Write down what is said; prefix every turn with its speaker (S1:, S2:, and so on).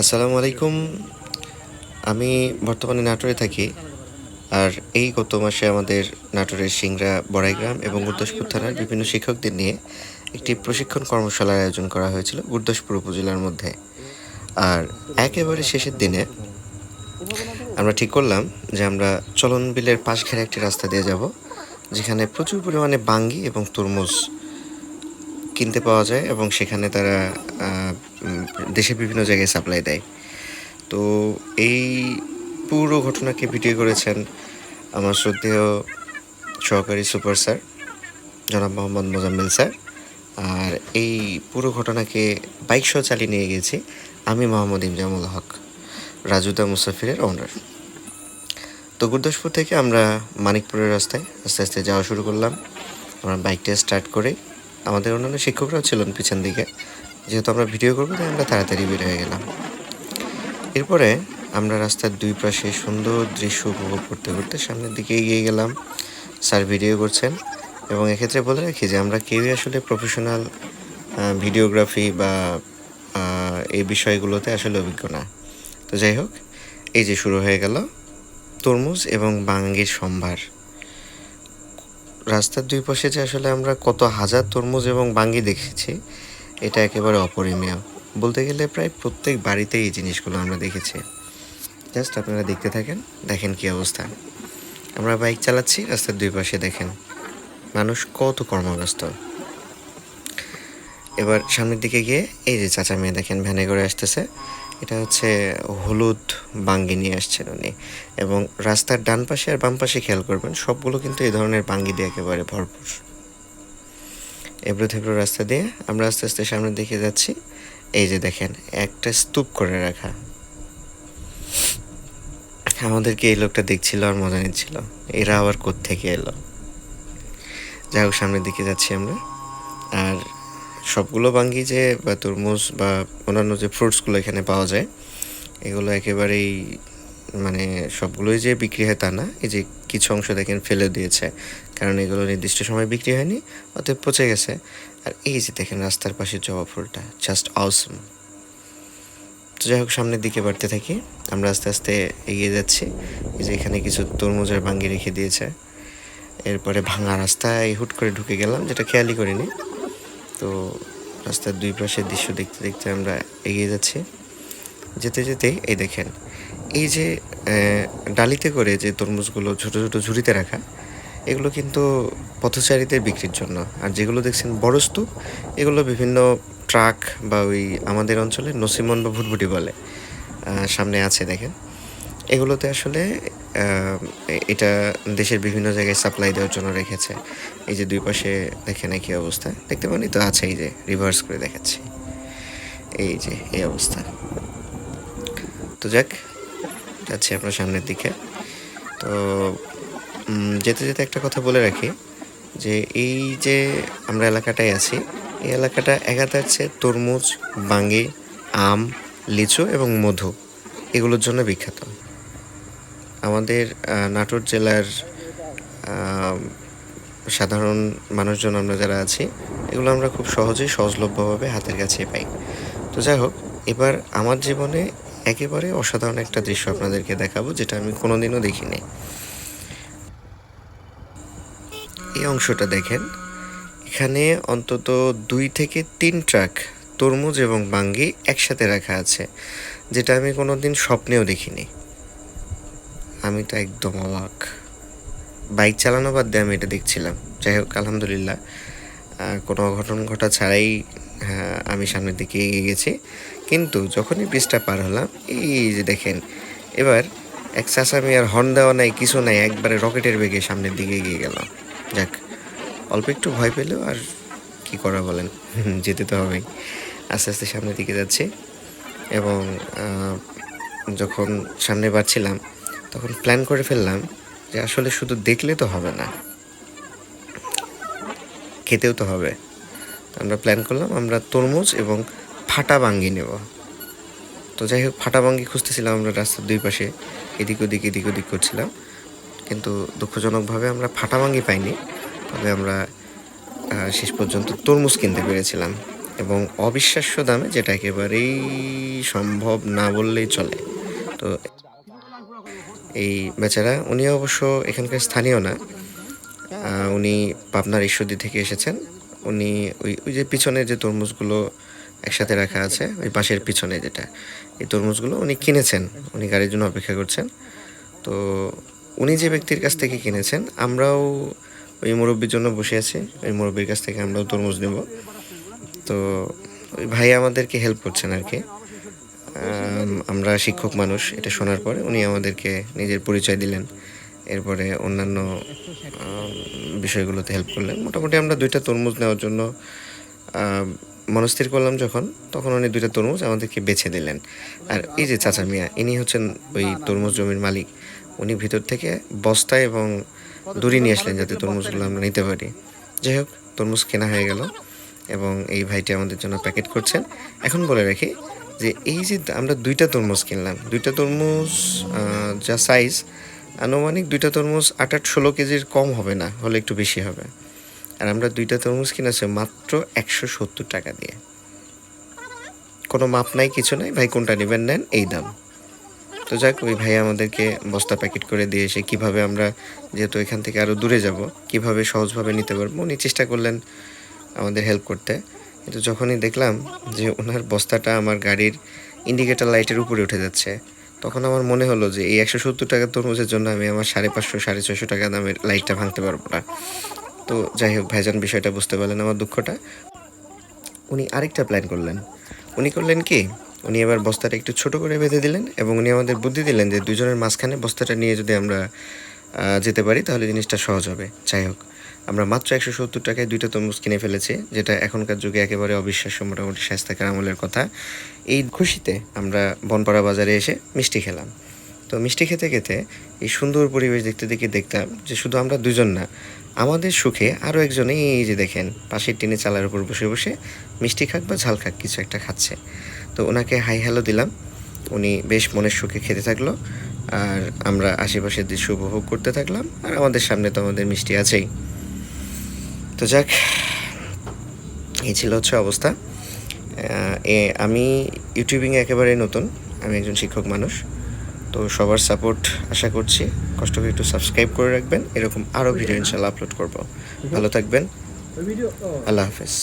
S1: আসসালামু আলাইকুম। আমি বর্তমানে নাটোরে থাকি। আর এই গত মাসে আমাদের নাটোরের সিংড়া, বড়াইগ্রাম এবং গুরদাসপুর থানার বিভিন্ন শিক্ষকদের নিয়ে একটি প্রশিক্ষণ কর্মশালার আয়োজন করা হয়েছিল গুরদাসপুর উপজেলার মধ্যে। আর একেবারে শেষের দিনে আমরা ঠিক করলাম যে আমরা চলন বিলের পাশ ঘেরা একটি রাস্তা দিয়ে যাব, যেখানে প্রচুর পরিমাণে বাঙ্গি এবং তরমুজ কিনতে পাওয়া যায় এবং সেখানে তারা দেশের বিভিন্ন জায়গায় সাপ্লাই দেয়। তো এই পুরো ঘটনাকে ভিডিও করেছেন আমার শ্রদ্ধেয় সহকারী সুপার স্যার, জনাব মোহাম্মদ মোজাম্মেল স্যার। আর এই পুরো ঘটনাকে বাইক সহ চালিয়ে নিয়ে গেছি আমি মোহাম্মদ ইমজামুল হক, রাজুদা মুসাফিরের ওনার তো গুরদাসপুর থেকে আমরা মানিকপুরের রাস্তায় আস্তে আস্তে যাওয়া শুরু করলাম। আমরা বাইকটা স্টার্ট করে আমাদের অন্যান্য শিক্ষকরাও ছিলেন পিছন দিকে। যেহেতু আমরা ভিডিও করব, তাই আমরা তাড়াতাড়ি বের হয়ে গেলাম। এরপরে আমরা রাস্তার দুই পাশে সুন্দর দৃশ্য উপভোগ করতে করতে সামনের দিকে এগিয়ে গেলাম। স্যার ভিডিও করছেন এবং এক্ষেত্রে বলে রাখি যে আমরা কেউই আসলে প্রফেশনাল ভিডিওগ্রাফি বা এই বিষয়গুলোতে আসলে অভিজ্ঞ না। তো যাই হোক, এই যে শুরু হয়ে গেল তরমুজ এবং বাঙ্গির সম্ভার। রাস্তার দুই পাশে যে আসলে আমরা কত হাজার তরমুজ এবং বাঙ্গি দেখেছি এটা একেবারে অপরিমেয়। বলতে গেলে প্রায় প্রত্যেক বাড়িতেই এই জিনিসগুলো আমরা দেখেছি। জাস্ট আপনারা দেখতে থাকেন, দেখেন কি অবস্থা। আমরা বাইক চালাচ্ছি, রাস্তার দুই পাশে দেখেন। মানুষ কত কর্মব্যস্ত। এবার সামনের দিকে গিয়ে এই যে চাচা মেয়ে দেখেন, ভ্যানে করে আসতেছে। এটা হচ্ছে হলুদ বাঙ্গি নিয়ে আসছেন উনি। এবং রাস্তার ডান পাশে আর বাম পাশে খেয়াল করবেন, সবগুলো কিন্তু এই ধরনের বাঙ্গি দিয়ে একেবারে ভরপুর। এবড়ো থেবড়ো রাস্তা দিয়ে আমরা আস্তে আস্তে সামনের দিকে যাচ্ছি। এই যে দেখেন, একটা স্তূপ করে রাখা। আমাদেরকে এই লোকটা দেখছিল আর মজা নিচ্ছিল। এরা আবার থেকে এলো? যাই হোক, সামনের দিকে যাচ্ছি আমরা। আর সবগুলো বাঙ্গি যে বা তরমুজ বা অন্যান্য যে ফ্রুটসগুলো এখানে পাওয়া যায়, এগুলো একেবারেই মানে সবগুলোই যে বিক্রি হয় তা না। এই যে কিছু অংশ দেখেন ফেলে দিয়েছে। কারণ এগুলো নির্দিষ্ট সময় বিক্রি হয়নি, অতএব পচে গেছে। আর এই যে দেখেন রাস্তার পাশে জবা ফুলটা জাস্ট আউসম তো যাই হোক, সামনের দিকে বাড়তে থাকি। আমরা আস্তে আস্তে এগিয়ে যাচ্ছি। এই যে এখানে কিছু তরমুজের বাঙ্গি রেখে দিয়েছে। এরপরে ভাঙা রাস্তায় হুট করে ঢুকে গেলাম, যেটা খেয়ালই করিনি। তো রাস্তার দুই পাশের দৃশ্য দেখতে দেখতে আমরা এগিয়ে যাচ্ছি। যেতে যেতেই এই দেখেন, এই যে ডালিতে করে যে তরমুজগুলো ছোটো ছোটো ঝুড়িতে রাখা এগুলো কিন্তু পথচারীদের বিক্রির জন্য। আর যেগুলো দেখছেন বড় স্তূপ এগুলো বিভিন্ন ট্রাক বা ওই আমাদের অঞ্চলে নসিমন বা ভুটভুটি বলে। সামনে আছে দেখেন। এগুলোতে আসলে এটা দেশের বিভিন্ন জায়গায় সাপ্লাই দেওয়ার জন্য রেখেছে। এই যে দুই পাশে দেখেন একই অবস্থা। দেখতে পানি তো আছে এই যে রিভার্স করে দেখাচ্ছি। এই যে, এই অবস্থা। তো যাক, যাচ্ছি আপনার সামনের দিকে। তো যেতে যেতে একটা কথা বলে রাখি, যে এই যে আমরা এলাকাটায় আছি, এই এলাকাটা একাধারছে তরমুজ, বাঙ্গি, আম, লিচু এবং মধু এগুলোর জন্য বিখ্যাত। আমাদের নাটোর জেলার সাধারণ মানুষজন আমরা যারা আছি, এগুলো আমরা খুব সহজেই সহজলভ্যভাবে হাতের কাছে পাই। তো যাই হোক, এবার আমার জীবনে একেবারে অসাধারণ একটা দৃশ্য আপনাদেরকে দেখাবো, যেটা আমি কোনোদিনও দেখিনি। এই অংশটা দেখেন। এখানে অন্তত দুই থেকে তিন ট্রাক তরমুজ এবং বাঙ্গি একসাথে রাখা আছে যেটা আমি কোনো দিন স্বপ্নেও দেখিনি। আমি তো একদম অবাক। বাইক চালানো বাদ দিয়ে আমি এটা দেখছিলাম। যাই হোক আলহামদুলিল্লাহ। কোনো অঘটন ঘটা ছাড়াই হ্যাঁ, আমি সামনের দিকে এগিয়ে গেছি। কিন্তু যখনই ব্রিজটা পার হলাম এই যে দেখেন এবার এক চাষামি আর হর্ন দেওয়া নাই কিছু নাই একবারে রকেটের বেগে সামনের দিকে এগিয়ে গেলাম যাক, অল্প একটু ভয় পেলেও আর কি করা বলেন? যেতে তো হবেই। আস্তে আস্তে সামনের দিকে যাচ্ছে এবং যখন সামনে বাড়ছিলাম, তখন প্ল্যান করে ফেললাম যে আসলে শুধু দেখলে তো হবে না, খেতেও তো হবে। আমরা প্ল্যান করলাম আমরা তরমুজ এবং ফাটা বাঙ্গি নেব। তো যাই হোক, ফাটা বাঙ্গি খুঁজতেছিলাম আমরা রাস্তার দুই পাশে, এদিক ওদিক এদিক ওদিক করছিলাম। কিন্তু দুঃখজনকভাবে আমরা ফাটা বাঙ্গি পাইনি। তবে আমরা শেষ পর্যন্ত তরমুজ কিনতে পেরেছিলাম এবং অবিশ্বাস্য দামে যেটা একেবারেই সম্ভব না বললেই চলে। তো এই বেচারা, উনি অবশ্য এখানকার স্থানীয় না। উনি পাবনার ঈশ্বরদী থেকে এসেছেন। উনি ওই ওই যে পিছনে যে তরমুজগুলো একসাথে রাখা আছে, ওই পাশের পিছনে যেটা, এই তরমুজগুলো উনি কিনেছেন। উনি গাড়ির জন্য অপেক্ষা করছেন। তো উনি যে ব্যক্তির কাছ থেকে কিনেছেন, আমরাও ওই মুরব্বীর জন্য বসে আছি। ওই মুরব্বীর কাছ থেকে আমরাও তরমুজ নেব। তো ওই ভাই আমাদেরকে হেল্প করছেন আর কি। আমরা শিক্ষক মানুষ, এটা শোনার পরে উনি আমাদেরকে নিজের পরিচয় দিলেন। এরপরে অন্যান্য বিষয়গুলোতে হেল্প করলেন। মোটামুটি আমরা দুইটা তরমুজ নেওয়ার জন্য মনস্থির করলাম যখন, তখন উনি দুইটা তরমুজ আমাদেরকে বেছে দিলেন। আর এই যে চাচা মিয়া, ইনি হচ্ছেন ওই তরমুজ জমির মালিক। উনি ভিতর থেকে বস্তা এবং দড়ি নিয়ে আসলেন যাতে তরমুজগুলো আমরা নিতে পারি। যাই হোক তরমুজ কেনা হয়ে গেল এবং এই ভাইটি আমাদের জন্য প্যাকেট করছেন। এখন বলে রাখি যে এই যে আমরা দুইটা তরমুজ কিনলাম দুইটা তরমুজ যা সাইজ আনুমানিক দুইটা তরমুজ আট আট ষোলো কেজির কম হবে না হলে একটু বেশি হবে। আর আমরা দুইটা তরমুজ কিনেছি মাত্র একশো সত্তর টাকা দিয়ে। কোনো মাপ নাই কিছু নাই ভাই কোনটা নেবেন নেন এই দাম। তো যাক, ওই ভাই আমাদেরকে বস্তা প্যাকেট করে দিয়ে এসে কীভাবে আমরা যেহেতু এখান থেকে আরও দূরে যাব, কীভাবে সহজভাবে নিতে পারব, উনি চেষ্টা করলেন আমাদের হেল্প করতে। কিন্তু যখনই দেখলাম যে ওনার বস্তাটা আমার গাড়ির ইন্ডিকেটার লাইটের উপরে উঠে যাচ্ছে, তখন আমার মনে হলো যে এই একশো সত্তর টাকার তরমুজের জন্য আমি আমার সাড়ে পাঁচশো, সাড়ে ছয়শো টাকা দামের লাইটটা ভাঙতে পারব না। তো যাই হোক, ভাইজান বিষয়টা বুঝতে পারলেন আমার দুঃখটা। উনি আরেকটা প্ল্যান করলেন। উনি করলেন কি উনি এবার বস্তাটা একটু ছোট করে বেঁধে দিলেন এবং উনি আমাদের বুদ্ধি দিলেন যে দুজনের মাঝখানে বস্তাটা নিয়ে যদি আমরা যেতে পারি তাহলে জিনিসটা সহজ হবে। যাই হোক, আমরা মাত্র একশো সত্তর টাকায় দুইটা তরমুজ কিনে ফেলেছি, যেটা এখনকার যুগে একেবারে অবিশ্বাস্য মোটামুটি স্বাস্থ্যকর আমলের কথা। এই খুশিতে আমরা বনপাড়া বাজারে এসে মিষ্টি খেলাম। তো মিষ্টি খেতে খেতে এই সুন্দর পরিবেশ দেখতে দেখে দেখতাম যে শুধু আমরা দুজন না, আমাদের সুখে আরও একজনে এই যে দেখেন, পাশের টিনে চালার উপর বসে বসে মিষ্টি খাক বা ঝাল খাক কিছু একটা খাচ্ছে। তো ওনাকে হাই হ্যালো দিলাম। উনি বেশ মনের সুখে খেতে থাকল আর আমরা আশেপাশের দৃশ্য উপভোগ করতে থাকলাম আর আমাদের সামনে তো আমাদের মিষ্টি আছেই। তো যাক এই ছিল হচ্ছে অবস্থা। এ আমি ইউটিউবিংয়ে একেবারে নতুন আমি একজন শিক্ষক মানুষ তো সবার সাপোর্ট আশা করছি। কষ্ট করে একটু সাবস্ক্রাইব করে রাখবেন এরকম আরও ভিডিও ইনশাল্লাহ আপলোড করব। ভালো থাকবেন। আল্লাহ হাফেজ।